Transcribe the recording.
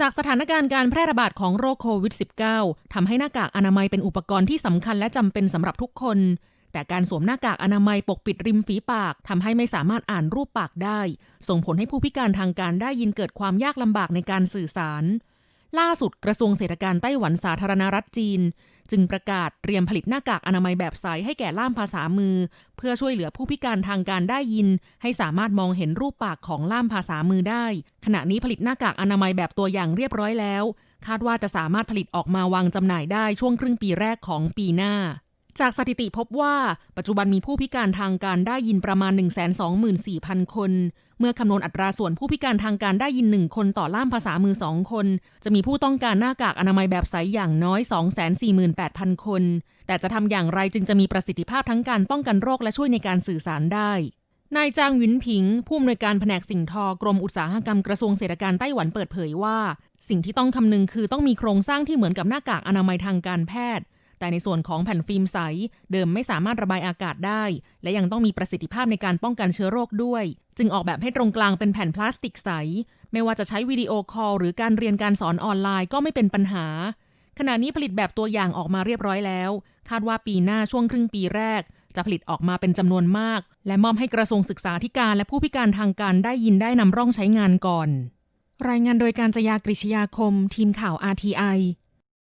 จากสถานการณ์การแพร่ระบาดของโรคโควิด -19 ทำให้หน้ากากอนามัยเป็นอุปกรณ์ที่สำคัญและจำเป็นสำหรับทุกคน แต่การสวมหน้ากากอนามัยปกปิดริมฝีปากทำให้ไม่สามารถอ่านรูปปากได้ ส่งผลให้ผู้พิการทางการได้ยินเกิดความยากลำบากในการสื่อสาร ล่าสุดกระทรวงเศรษฐการไต้หวันสาธารณรัฐจีน จึงประกาศเตรียมผลิตหน้ากากอนามัยแบบใสให้แก่ล่ามภาษามือ เพื่อช่วยเหลือผู้พิการทางการได้ยิน ให้สามารถมองเห็นรูปปากของล่ามภาษามือได้ ขณะนี้ผลิตหน้ากากอนามัยแบบตัวอย่างเรียบร้อยแล้ว คาดว่าจะสามารถผลิตออกมาวางจำหน่ายได้ช่วงครึ่งปีแรกของปีหน้า จากสถิติพบว่าปัจจุบันมีผู้พิการทางการได้ยินประมาณ 124,000 คน เมื่อคำนวณอัตราส่วนผู้พิการทางการได้ยิน 1 คนต่อล่ามภาษามือ 2 คน จะมีผู้ต้องการหน้ากากอนามัยแบบใสอย่างน้อย 248,000 คน แต่จะทำอย่างไรจึงจะมีประสิทธิภาพทั้งการป้องกันโรคและช่วยในการสื่อสารได้นายจางหวินผิง ผู้อำนวยการแผนกสิ่งทอกรมอุตสาหกรรมกระทรวงเศรษฐการไต้หวันเปิดเผยว่า สิ่งที่ต้องคำนึงคือต้องมีโครงสร้างที่เหมือนกับหน้ากากอนามัยทางการแพทย์ แต่ในส่วนของแผ่นฟิล์มใส เดิมไม่สามารถระบายอากาศได้ และยังต้องมีประสิทธิภาพในการป้องกันเชื้อโรคด้วย จึงออกแบบให้ตรงกลางเป็นแผ่นพลาสติกใส ไม่ว่าจะใช้วิดีโอคอลหรือการเรียนการสอนออนไลน์ก็ไม่เป็นปัญหา ขณะนี้ผลิตแบบตัวอย่างออกมาเรียบร้อยแล้ว คาดว่าปีหน้าช่วงครึ่งปีแรก จะผลิตออกมาเป็นจำนวนมาก และมอบให้กระทรวงศึกษาธิการและผู้พิการทางการได้ยินได้นำร่องใช้งานก่อน รายงานโดยการจยากริชยาคม ทีมข่าว RTI